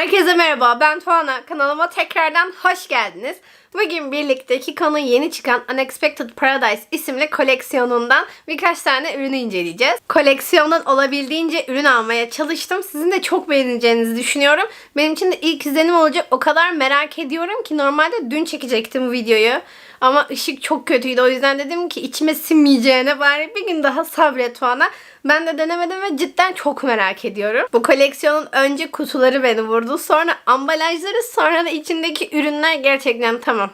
Herkese merhaba ben Tuana kanalıma tekrardan hoş geldiniz. Bugün birlikte Kiko'nun yeni çıkan Unexpected Paradise isimli koleksiyonundan birkaç tane ürünü inceleyeceğiz. Koleksiyondan olabildiğince ürün almaya çalıştım. Sizin de çok beğeneceğinizi düşünüyorum. Benim için de ilk izlenim olacak o kadar merak ediyorum ki normalde dün çekecektim bu videoyu. Ama ışık çok kötüydü. O yüzden dedim ki içime sinmeyeceğine bari bir gün daha sabret Tuana. Ben de denemedim ve cidden çok merak ediyorum. Bu koleksiyonun önce kutuları beni vurdu. Sonra ambalajları sonra da içindeki ürünler gerçekten tamam.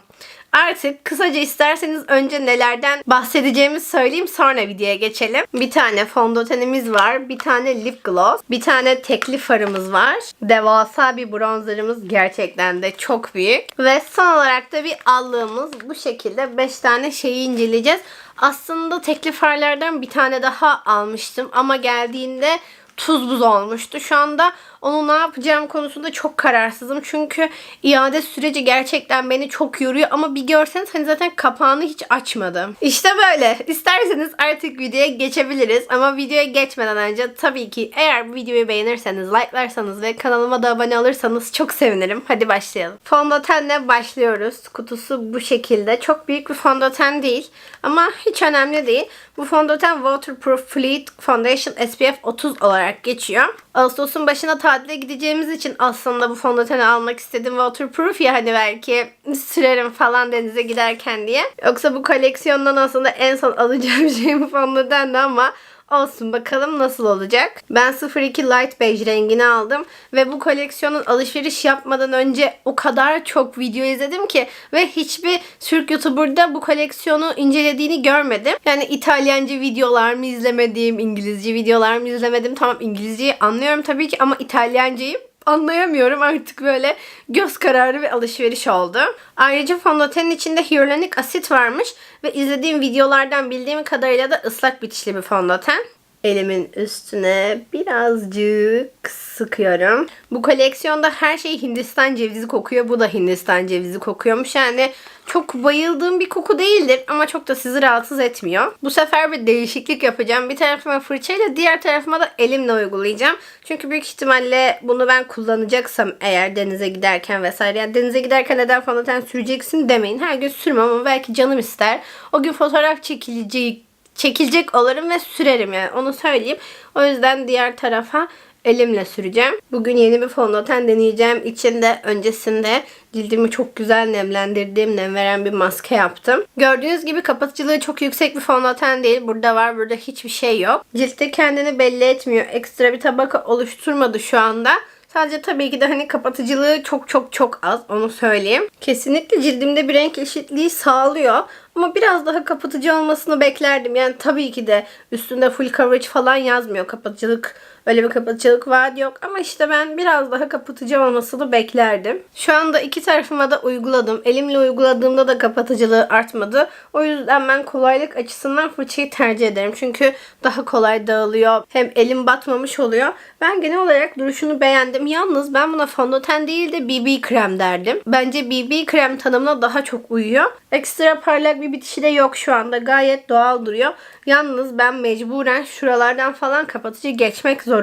Artık kısaca isterseniz önce nelerden bahsedeceğimi söyleyeyim sonra videoya geçelim. Bir tane fondötenimiz var. Bir tane lip gloss. Bir tane tekli farımız var. Devasa bir bronzerımız gerçekten de çok büyük. Ve son olarak da bir allığımız bu şekilde 5 tane şeyi inceleyeceğiz. Aslında tekli farlardan bir tane daha almıştım ama geldiğinde tuz buz olmuştu. Şu anda onu ne yapacağım konusunda çok kararsızım. Çünkü iade süreci gerçekten beni çok yoruyor. Ama bir görseniz hani zaten kapağını hiç açmadım. İşte böyle. İsterseniz artık videoya geçebiliriz. Ama videoya geçmeden önce tabii ki eğer bu videoyu beğenirseniz, like'larsanız ve kanalıma da abone olursanız çok sevinirim. Hadi başlayalım. Fondötenle başlıyoruz. Kutusu bu şekilde. Çok büyük bir fondöten değil. Ama hiç önemli değil. Bu fondöten Waterproof Fleet Foundation SPF 30 olarak geçiyor. Ağustos'un başına tatile gideceğimiz için aslında bu fondöteni almak istedim. Waterproof ya hani belki sürerim falan denize giderken diye. Yoksa bu koleksiyondan aslında en son alacağım şey bu fondötendi ama Olsun bakalım nasıl olacak. Ben 02 Light Beige rengini aldım. Ve bu koleksiyonun alışveriş yapmadan önce o kadar çok video izledim ki ve hiçbir Türk YouTuber'da bu koleksiyonu incelediğini görmedim. Yani İtalyanca videolar mı izlemedim, İngilizce videolar mı izlemedim. Tamam İngilizceyi anlıyorum tabii ki ama İtalyancayı anlayamıyorum artık böyle göz kararı bir alışveriş oldu. Ayrıca fondötenin içinde hyaluronik asit varmış ve izlediğim videolardan bildiğim kadarıyla da ıslak bitişli bir fondöten. Elimin üstüne birazcık sıkıyorum. Bu koleksiyonda her şey Hindistan cevizi kokuyor. Bu da Hindistan cevizi kokuyormuş. Yani çok bayıldığım bir koku değildir ama çok da sizi rahatsız etmiyor. Bu sefer bir değişiklik yapacağım. Bir tarafıma fırçayla diğer tarafıma da elimle uygulayacağım. Çünkü büyük ihtimalle bunu ben kullanacaksam eğer denize giderken vesaire. Yani denize giderken neden fondöten süreceksin demeyin. Her gün sürmem ama belki canım ister. O gün fotoğraf çekilecek çekilecek olurum ve sürerim yani onu söyleyeyim. O yüzden diğer tarafa elimle süreceğim. Bugün yeni bir fondöten deneyeceğim. İçinde öncesinde cildimi çok güzel nemlendirdiğim, nem veren bir maske yaptım. Gördüğünüz gibi kapatıcılığı çok yüksek bir fondöten değil. Burada var, burada hiçbir şey yok. Ciltte kendini belli etmiyor. Ekstra bir tabaka oluşturmadı şu anda. Sadece tabii ki de hani kapatıcılığı çok çok çok az onu söyleyeyim. Kesinlikle cildimde bir renk eşitliği sağlıyor. Ama biraz daha kapatıcı olmasını beklerdim. Yani tabii ki de üstünde full coverage falan yazmıyor. Kapatıcılık öyle bir kapatıcılık vaadi yok. Ama işte ben biraz daha kapatıcı olmasını beklerdim. Şu anda iki tarafıma da uyguladım. Elimle uyguladığımda da kapatıcılığı artmadı. O yüzden ben kolaylık açısından fırçayı tercih ederim. Çünkü daha kolay dağılıyor. Hem elim batmamış oluyor. Ben genel olarak duruşunu beğendim. Yalnız ben buna fondöten değil de BB krem derdim. Bence BB krem tanımına daha çok uyuyor. Ekstra parlak bir bitişi de yok şu anda. Gayet doğal duruyor. Yalnız ben mecburen şuralardan falan kapatıcı geçmek zorundayım.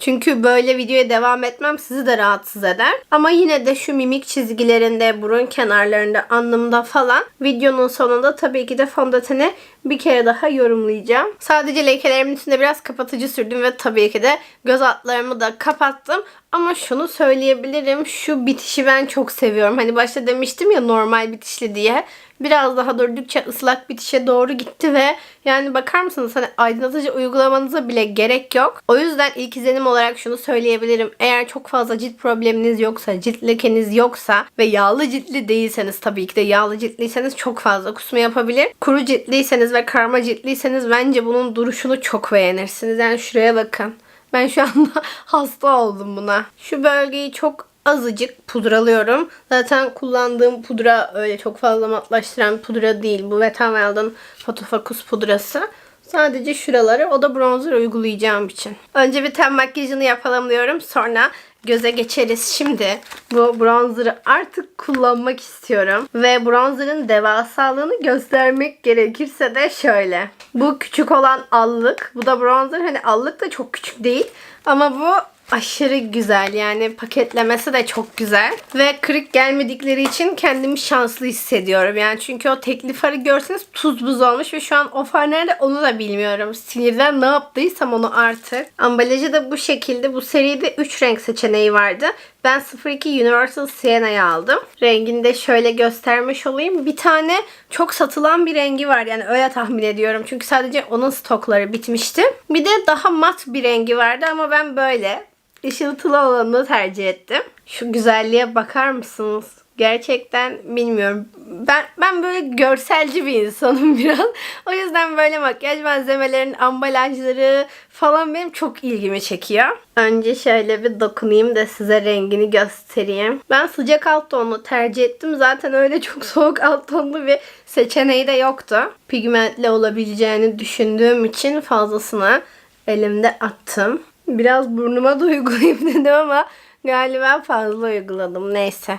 Çünkü böyle videoya devam etmem sizi de rahatsız eder. Ama yine de şu mimik çizgilerinde, burun kenarlarında, alnımda falan videonun sonunda tabii ki de fondöteni bir kere daha yorumlayacağım. Sadece lekelerimin üstünde biraz kapatıcı sürdüm ve tabii ki de göz altlarımı da kapattım. Ama şunu söyleyebilirim. Şu bitişi ben çok seviyorum. Hani başta demiştim ya normal bitişli diye. Biraz daha durdukça ıslak bitişe doğru gitti ve yani bakar mısınız hani aydınlatıcı uygulamanıza bile gerek yok. O yüzden ilk izlenim olarak şunu söyleyebilirim. Eğer çok fazla cilt probleminiz yoksa, cilt lekeniz yoksa ve yağlı ciltli değilseniz tabii ki de yağlı ciltliyseniz çok fazla kusma yapabilir. Kuru ciltliyseniz ve karma ciltliyseniz bence bunun duruşunu çok beğenirsiniz. Yani şuraya bakın. Ben şu anda hasta oldum buna. Şu bölgeyi çok azıcık pudralıyorum. Zaten kullandığım pudra öyle çok fazla matlaştıran pudra değil. Bu Wet n Wild'ın Photofocus pudrası. Sadece şuraları o da bronzer uygulayacağım için. Önce bir ten makyajını yapalım diyorum. Sonra göze geçeriz. Şimdi bu bronzer'ı artık kullanmak istiyorum. Ve bronzer'ın devasalığını göstermek gerekirse de şöyle. Bu küçük olan allık. Bu da bronzer. Hani allık da çok küçük değil. Ama bu aşırı güzel. Yani paketlemesi de çok güzel. Ve kırık gelmedikleri için kendimi şanslı hissediyorum. Yani çünkü o tekli farı görseniz tuz buz olmuş ve şu an o far nerede onu da bilmiyorum. Sinirden ne yaptıysam onu artık. Ambalajı da bu şekilde. Bu seride 3 renk seçeneği vardı. Ben 02 Universal Sienna'yı aldım. Rengini de şöyle göstermiş olayım. Bir tane çok satılan bir rengi var. Yani öyle tahmin ediyorum. Çünkü sadece onun stokları bitmişti. Bir de daha mat bir rengi vardı ama ben böyle ışıltılı olanını tercih ettim. Şu güzelliğe bakar mısınız? Gerçekten bilmiyorum. Ben ben böyle görselci bir insanım biraz. O yüzden böyle makyaj malzemelerinin ambalajları falan benim çok ilgimi çekiyor. Önce şöyle bir dokunayım da size rengini göstereyim. Ben sıcak alt tonlu tercih ettim. Zaten öyle çok soğuk alt tonlu bir seçeneği de yoktu. Pigmentli olabileceğini düşündüğüm için fazlasını elimde attım. Biraz burnuma da uygulayayım dedim ama galiba fazla uyguladım. Neyse.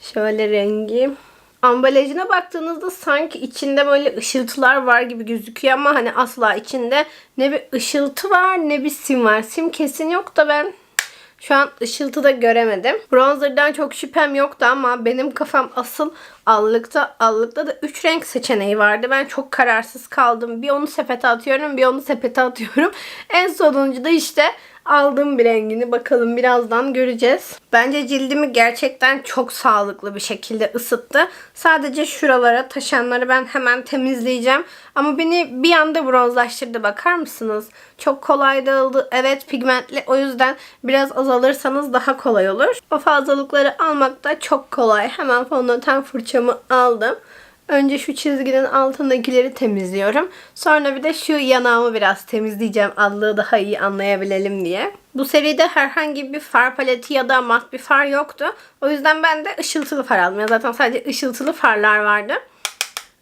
Şöyle rengi. Ambalajına baktığınızda sanki içinde böyle ışıltılar var gibi gözüküyor ama hani asla içinde ne bir ışıltı var ne bir sim var. Sim kesin yok da ben şu an ışıltı da göremedim. Bronzer'dan çok şüphem yoktu ama benim kafam asıl allıkta. Allıkta da 3 renk seçeneği vardı. Ben çok kararsız kaldım. Bir onu sepete atıyorum, bir onu sepete atıyorum. En sonuncu da işte aldım bir rengini. Bakalım birazdan göreceğiz. Bence cildimi gerçekten çok sağlıklı bir şekilde ısıttı. Sadece şuralara taşanları ben hemen temizleyeceğim. Ama beni bir anda bronzlaştırdı. Bakar mısınız? Çok kolay dağıldı. Evet pigmentli. O yüzden biraz azalırsanız daha kolay olur. O fazlalıkları almak da çok kolay. Hemen fondöten fırçamı aldım. Önce şu çizginin altındakileri temizliyorum. Sonra bir de şu yanağımı biraz temizleyeceğim allığı daha iyi anlayabilelim diye. Bu seride herhangi bir far paleti ya da mat bir far yoktu. O yüzden ben de ışıltılı far aldım. Zaten sadece ışıltılı farlar vardı.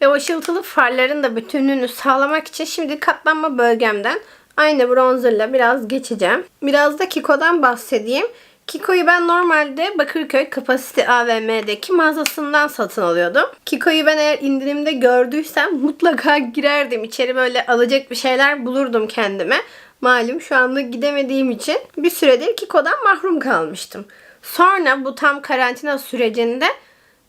Ve o ışıltılı farların da bütünlüğünü sağlamak için şimdi katlanma bölgemden aynı bronzerla biraz geçeceğim. Biraz da Kiko'dan bahsedeyim. Kiko'yu ben normalde Bakırköy Kapasite AVM'deki mağazasından satın alıyordum. Kiko'yu ben eğer indirimde gördüysem mutlaka girerdim. İçeri böyle alacak bir şeyler bulurdum kendime. Malum şu anda gidemediğim için bir süredir Kiko'dan mahrum kalmıştım. Sonra bu tam karantina sürecinde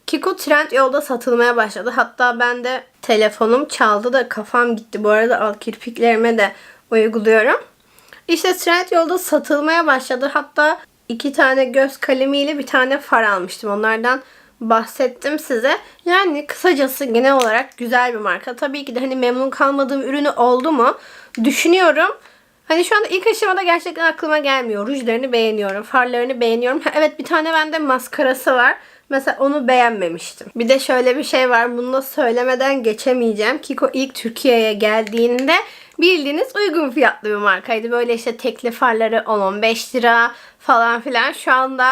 Kiko trend yolda satılmaya başladı. Hatta ben de telefonum çaldı da kafam gitti. Bu arada alt kirpiklerime de uyguluyorum. İşte trend yolda satılmaya başladı. Hatta iki tane göz kalemiyle bir tane far almıştım. Onlardan bahsettim size. Yani kısacası genel olarak güzel bir marka. Tabii ki de hani memnun kalmadığım ürünü oldu mu düşünüyorum. Hani şu anda ilk aşamada gerçekten aklıma gelmiyor. Rujlarını beğeniyorum. Farlarını beğeniyorum. Ha, evet bir tane bende maskarası var. Mesela onu beğenmemiştim. Bir de şöyle bir şey var. Bunu da söylemeden geçemeyeceğim. Kiko ilk Türkiye'ye geldiğinde bildiğiniz uygun fiyatlı bir markaydı. Böyle işte tekli farları 10-15 lira falan filan. Şu anda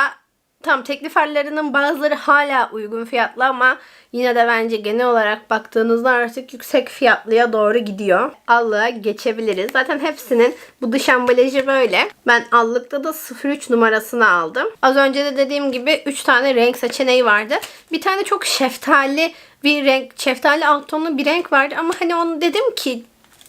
tam teklif farlarının bazıları hala uygun fiyatlı ama yine de bence genel olarak baktığınızda artık yüksek fiyatlıya doğru gidiyor. Allığa geçebiliriz. Zaten hepsinin bu dış ambalajı böyle. Ben allıkta da 03 numarasını aldım. Az önce de dediğim gibi 3 tane renk seçeneği vardı. Bir tane çok şeftali bir renk, şeftali alt tonlu bir renk vardı ama hani onu dedim ki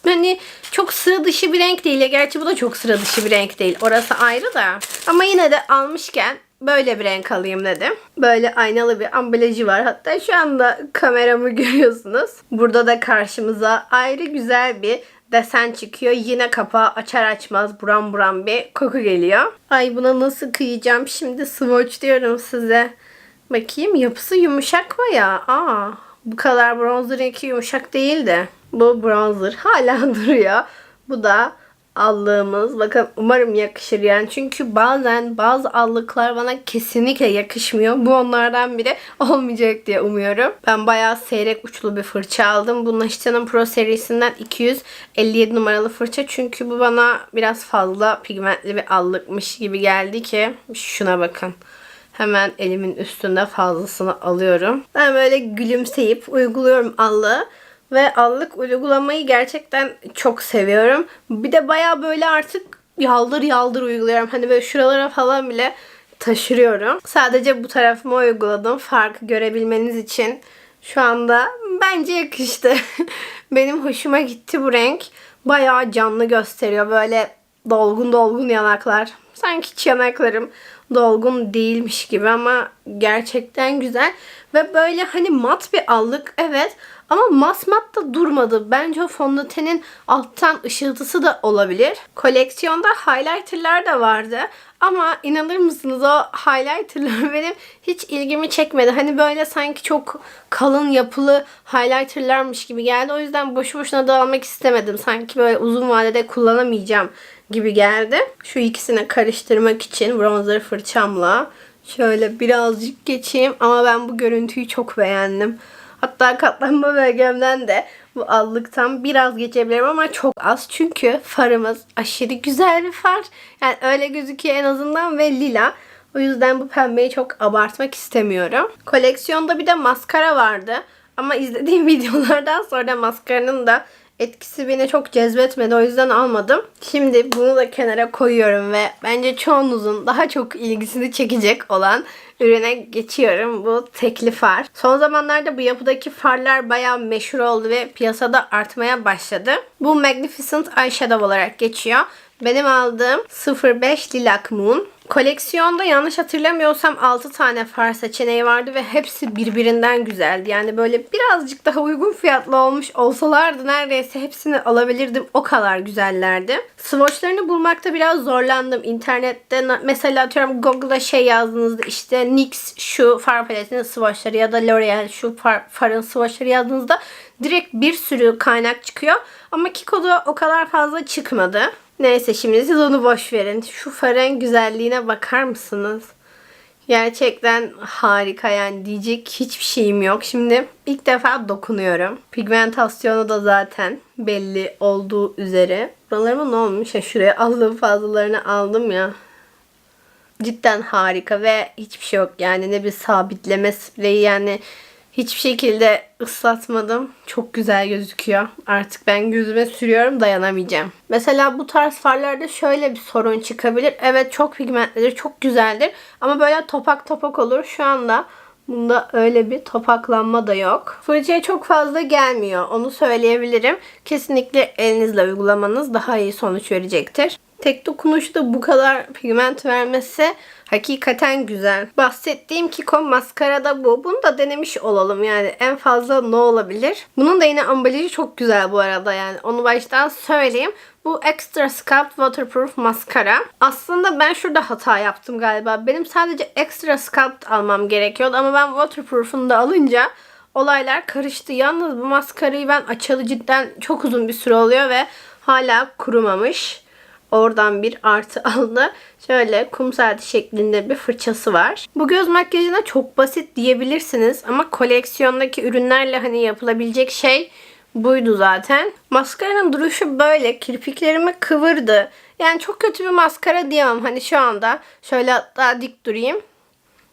Hani çok sıra dışı bir renk değil. Gerçi bu da çok sıra dışı bir renk değil. Orası ayrı da. Ama yine de almışken böyle bir renk alayım dedim. Böyle aynalı bir ambalajı var. Hatta şu anda kameramı görüyorsunuz. Burada da karşımıza ayrı güzel bir desen çıkıyor. Yine kapağı açar açmaz buram buram bir koku geliyor. Ay buna nasıl kıyacağım? Şimdi swatch diyorum size. Bakayım yapısı yumuşak mı ya? Aa, bu kadar bronzer renki yumuşak değildi. Bu bronzer hala duruyor. Bu da allığımız. Bakın umarım yakışır yani. Çünkü bazen bazı allıklar bana kesinlikle yakışmıyor. Bu onlardan biri olmayacak diye umuyorum. Ben bayağı seyrek uçlu bir fırça aldım. Bu Naşita'nın Pro serisinden 257 numaralı fırça. Çünkü bu bana biraz fazla pigmentli bir allıkmış gibi geldi ki. Şuna bakın. Hemen elimin üstünde fazlasını alıyorum. Ben böyle gülümseyip uyguluyorum allığı. Ve allık uygulamayı gerçekten çok seviyorum. Bir de baya böyle artık yaldır yaldır uyguluyorum. Hani böyle şuralara falan bile taşırıyorum. Sadece bu tarafıma uyguladım. Farkı görebilmeniz için. Şu anda bence yakıştı. Benim hoşuma gitti bu renk. Bayağı canlı gösteriyor. Böyle dolgun dolgun yanaklar Sanki hiç yanaklarım dolgun değilmiş gibi ama gerçekten güzel. Ve böyle hani mat bir allık evet ama masmat da durmadı. Bence o fondötenin alttan ışıltısı da olabilir. Koleksiyonda highlighterlar da vardı. Ama inanır mısınız o highlighterlar benim hiç ilgimi çekmedi. Hani böyle sanki çok kalın yapılı highlighterlarmış gibi geldi. O yüzden boşu boşuna da almak istemedim. Sanki böyle uzun vadede kullanamayacağım gibi geldi. Şu ikisini karıştırmak için bronzer fırçamla şöyle birazcık geçeyim. Ama ben bu görüntüyü çok beğendim. Hatta katlanma bölgemden de bu allıktan biraz geçebilirim ama çok az. Çünkü farımız aşırı güzel bir far. Yani öyle gözüküyor en azından ve lila. O yüzden bu pembeyi çok abartmak istemiyorum. Koleksiyonda bir de maskara vardı. Ama izlediğim videolardan sonra maskaranın da etkisi beni çok cezbetmedi. O yüzden almadım. Şimdi bunu da kenara koyuyorum ve bence çoğunuzun daha çok ilgisini çekecek olan ürüne geçiyorum. Bu tekli far. Son zamanlarda bu yapıdaki farlar bayağı meşhur oldu ve piyasada artmaya başladı. Bu Magnificent Eyeshadow olarak geçiyor. Benim aldığım 05 Lilac Moon. Koleksiyonda yanlış hatırlamıyorsam 6 tane far seçeneği vardı ve hepsi birbirinden güzeldi. Yani böyle birazcık daha uygun fiyatlı olmuş olsalardı neredeyse hepsini alabilirdim. O kadar güzellerdi. Swatchlarını bulmakta biraz zorlandım. İnternette mesela atıyorum Google'da şey yazdığınızda işte NYX şu far paletinin swatchları ya da L'Oreal şu far, farın swatchları yazdığınızda direkt bir sürü kaynak çıkıyor. Ama Kiko'da o kadar fazla çıkmadı. Neyse şimdi siz onu boş verin. Şu farın güzelliğine bakar mısınız? Gerçekten harika yani diyecek hiçbir şeyim yok. Şimdi ilk defa dokunuyorum. Pigmentasyonu da zaten belli olduğu üzere. Buralarıma ne olmuş ya şuraya aldığım fazlalarını aldım ya. Cidden harika ve hiçbir şey yok yani ne bir sabitleme spreyi yani Hiçbir şekilde ıslatmadım. Çok güzel gözüküyor. Artık ben gözüme sürüyorum dayanamayacağım. Mesela bu tarz farlarda şöyle bir sorun çıkabilir. Evet çok pigmentlidir, çok güzeldir. Ama böyle topak topak olur. Şu anda Bunda öyle bir topaklanma da yok. Fırçaya çok fazla gelmiyor. Onu söyleyebilirim. Kesinlikle elinizle uygulamanız daha iyi sonuç verecektir. Tek dokunuşta bu kadar pigment vermesi hakikaten güzel. Bahsettiğim Kiko maskara da bu. Bunu da denemiş olalım yani. En fazla ne olabilir? Bunun da yine ambalajı çok güzel bu arada yani. Onu baştan söyleyeyim. Bu Extra Sculpt Waterproof Maskara. Aslında ben şurada hata yaptım galiba. Benim sadece Extra Sculpt almam gerekiyordu ama ben Waterproof'unu da alınca olaylar karıştı. Yalnız bu maskarayı ben açalı cidden çok uzun bir süre oluyor ve hala kurumamış. Oradan bir artı aldı. Şöyle kum saati şeklinde bir fırçası var. Bu göz makyajına çok basit diyebilirsiniz ama koleksiyondaki ürünlerle hani yapılabilecek şey buydu zaten. Maskaranın duruşu böyle. Kirpiklerimi kıvırdı. Yani çok kötü bir maskara diyemem. Hani şu anda şöyle hatta dik durayım.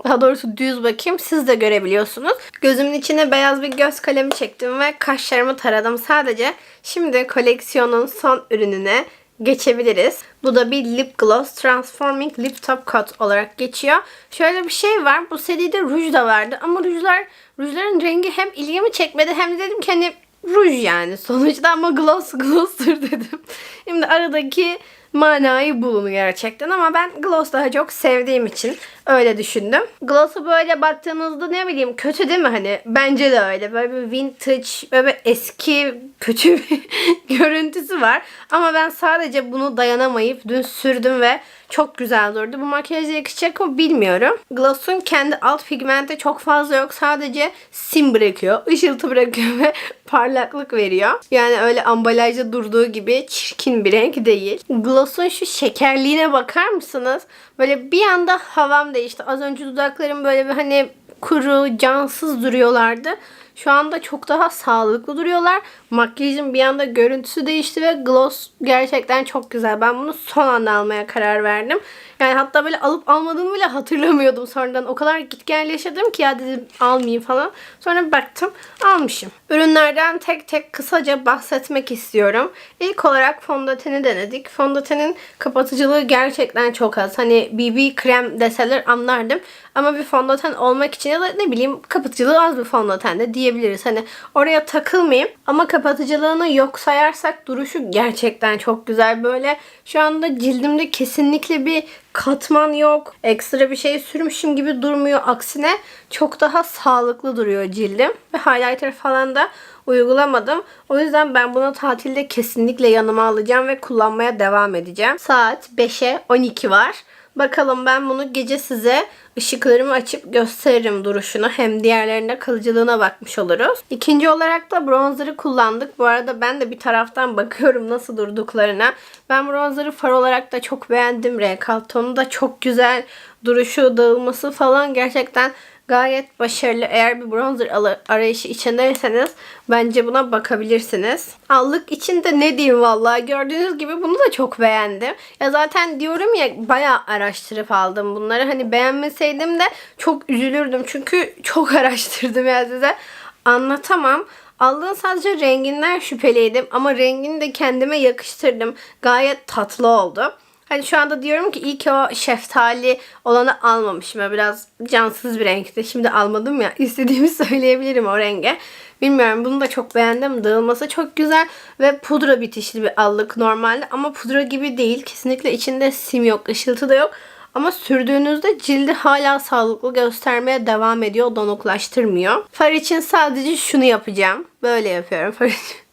Daha doğrusu düz bakayım. Siz de görebiliyorsunuz. Gözümün içine beyaz bir göz kalemi çektim ve kaşlarımı taradım sadece. Şimdi koleksiyonun son ürününe geçebiliriz. Bu da bir lip gloss transforming lip top coat olarak geçiyor. Şöyle bir şey var. Bu seride ruj da vardı ama rujlar rujların rengi hem ilgimi çekmedi hem de dedim ki hani ruj yani sonuçta ama gloss gloss'tur dedim. Şimdi aradaki manayı bulun gerçekten ama ben gloss daha çok sevdiğim için öyle düşündüm. Gloss'a böyle baktığınızda ne bileyim kötü değil mi hani? Bence de öyle. Böyle bir vintage, böyle bir eski kötü bir görüntüsü var. Ama ben sadece bunu dayanamayıp dün sürdüm ve çok güzel durdu. Bu makyaja yakışacak mı bilmiyorum. Gloss'un kendi alt pigmenti çok fazla yok. Sadece sim bırakıyor, ışıltı bırakıyor ve parlaklık veriyor. Yani öyle ambalajda durduğu gibi çirkin bir renk değil. Gloss'un şu şekerliğine bakar mısınız? Böyle bir anda havam değişti. Az önce dudaklarım böyle bir hani kuru, cansız duruyorlardı. Şu anda çok daha sağlıklı duruyorlar. Makyajın bir anda görüntüsü değişti ve gloss gerçekten çok güzel. Ben bunu son anda almaya karar verdim. Yani hatta böyle alıp almadığımı bile hatırlamıyordum sonradan. O kadar git yaşadım ki ya dedim almayayım falan. Sonra baktım almışım. Ürünlerden tek tek kısaca bahsetmek istiyorum. İlk olarak fondöteni denedik. Fondötenin kapatıcılığı gerçekten çok az. Hani BB krem deseler anlardım. Ama bir fondöten olmak için ya da ne bileyim kapatıcılığı az bir fondöten de diyebiliriz. Hani oraya takılmayayım ama kapatıcılığını yok sayarsak duruşu gerçekten çok güzel. Böyle şu anda cildimde kesinlikle bir katman yok. Ekstra bir şey sürmüşüm gibi durmuyor. Aksine çok daha sağlıklı duruyor cildim. Ve highlighter falan da uygulamadım. O yüzden ben bunu tatilde kesinlikle yanıma alacağım ve kullanmaya devam edeceğim. Saat 5'e 12 var. Bakalım ben bunu gece size ışıklarımı açıp gösteririm duruşunu. Hem diğerlerinde kalıcılığına bakmış oluruz. İkinci olarak da bronzer'ı kullandık. Bu arada ben de bir taraftan bakıyorum nasıl durduklarına. Ben bronzer'ı far olarak da çok beğendim. Renk tonu da çok güzel. Duruşu, dağılması falan gerçekten gayet başarılı. Eğer bir bronzer arayışı içindeyseniz bence buna bakabilirsiniz. Allık içinde ne diyeyim vallahi gördüğünüz gibi bunu da çok beğendim. Ya zaten diyorum ya bayağı araştırıp aldım bunları. Hani beğenmeseydim de çok üzülürdüm. Çünkü çok araştırdım yani size anlatamam. Aldığım sadece renginden şüpheliydim ama rengini de kendime yakıştırdım. Gayet tatlı oldu. Hani şu anda diyorum ki iyi ki o şeftali olanı almamışım. Ya biraz cansız bir renkti. Şimdi almadım ya. İstediğimi söyleyebilirim o renge. Bilmiyorum bunu da çok beğendim. Dağılması çok güzel ve pudra bitişli bir allık normalde ama pudra gibi değil. Kesinlikle içinde sim yok, ışıltı da yok. Ama sürdüğünüzde cildi hala sağlıklı göstermeye devam ediyor. Donuklaştırmıyor. Far için sadece şunu yapacağım. Böyle yapıyorum far için.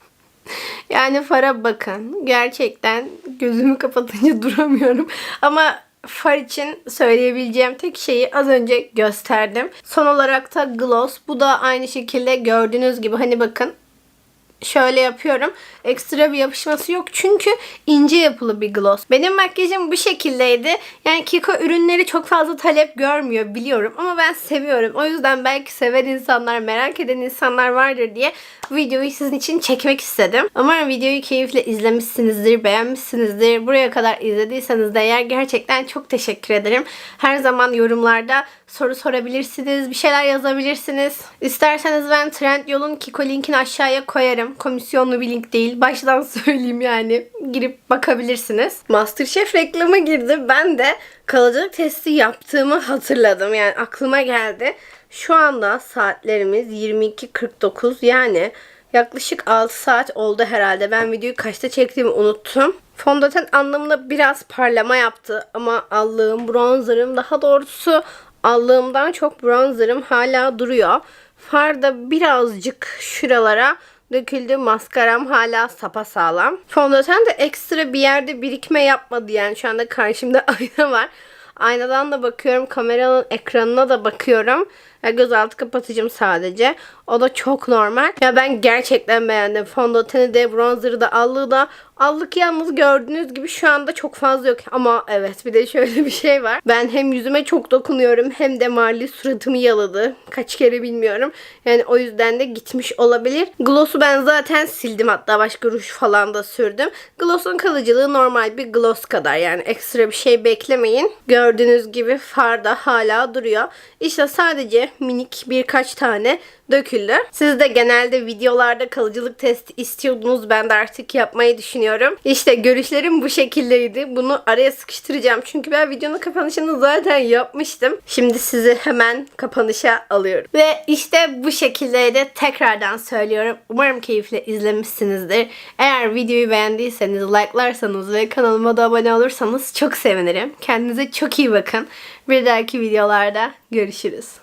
Yani fara bakın. Gerçekten gözümü kapatınca duramıyorum. Ama far için söyleyebileceğim tek şeyi az önce gösterdim. Son olarak da gloss. Bu da aynı şekilde gördüğünüz gibi hani bakın şöyle yapıyorum. Ekstra bir yapışması yok. Çünkü ince yapılı bir gloss. Benim makyajım bu şekildeydi. Yani Kiko ürünleri çok fazla talep görmüyor biliyorum. Ama ben seviyorum. O yüzden belki seven insanlar, merak eden insanlar vardır diye videoyu sizin için çekmek istedim. Umarım videoyu keyifle izlemişsinizdir, beğenmişsinizdir. Buraya kadar izlediyseniz de eğer gerçekten çok teşekkür ederim. Her zaman yorumlarda soru sorabilirsiniz, bir şeyler yazabilirsiniz. İsterseniz ben Trendyol'un Kiko linkini aşağıya koyarım. Komisyonlu bir link değil. Baştan söyleyeyim yani. Girip bakabilirsiniz. Masterchef reklamı girdi. Ben de kalıcılık testi yaptığımı hatırladım. Yani aklıma geldi. Şu anda saatlerimiz 22.49 yani yaklaşık 6 saat oldu herhalde. Ben videoyu kaçta çektiğimi unuttum. Fondöten anlamında biraz parlama yaptı ama allığım, bronzerım daha doğrusu allığımdan çok bronzerım hala duruyor. Farda birazcık şuralara döküldü. Maskaram hala sapasağlam. Fondöten de ekstra bir yerde birikme yapmadı yani. Şu anda karşımda ayna var. Aynadan da bakıyorum. Kameranın ekranına da bakıyorum. Ya gözaltı kapatıcım sadece. O da çok normal. Ya ben gerçekten beğendim. Fondöteni de, bronzer'ı da, allığı da. Allık yalnız gördüğünüz gibi şu anda çok fazla yok. Ama evet bir de şöyle bir şey var. Ben hem yüzüme çok dokunuyorum hem de Marley suratımı yaladı. Kaç kere bilmiyorum. Yani o yüzden de gitmiş olabilir. Gloss'u ben zaten sildim. Hatta başka ruj falan da sürdüm. Gloss'un kalıcılığı normal bir gloss kadar. Yani ekstra bir şey beklemeyin. Gördüğünüz gibi far da hala duruyor. İşte sadece minik birkaç tane döküldü. Siz de genelde videolarda kalıcılık testi istiyordunuz. Ben de artık yapmayı düşünüyorum. İşte görüşlerim bu şekildeydi. Bunu araya sıkıştıracağım. Çünkü ben videonun kapanışını zaten yapmıştım. Şimdi sizi hemen kapanışa alıyorum. Ve işte bu şekildeydi. Tekrardan söylüyorum. Umarım keyifle izlemişsinizdir. Eğer videoyu beğendiyseniz like'larsanız ve kanalıma da abone olursanız çok sevinirim. Kendinize çok iyi bakın. Bir dahaki videolarda görüşürüz.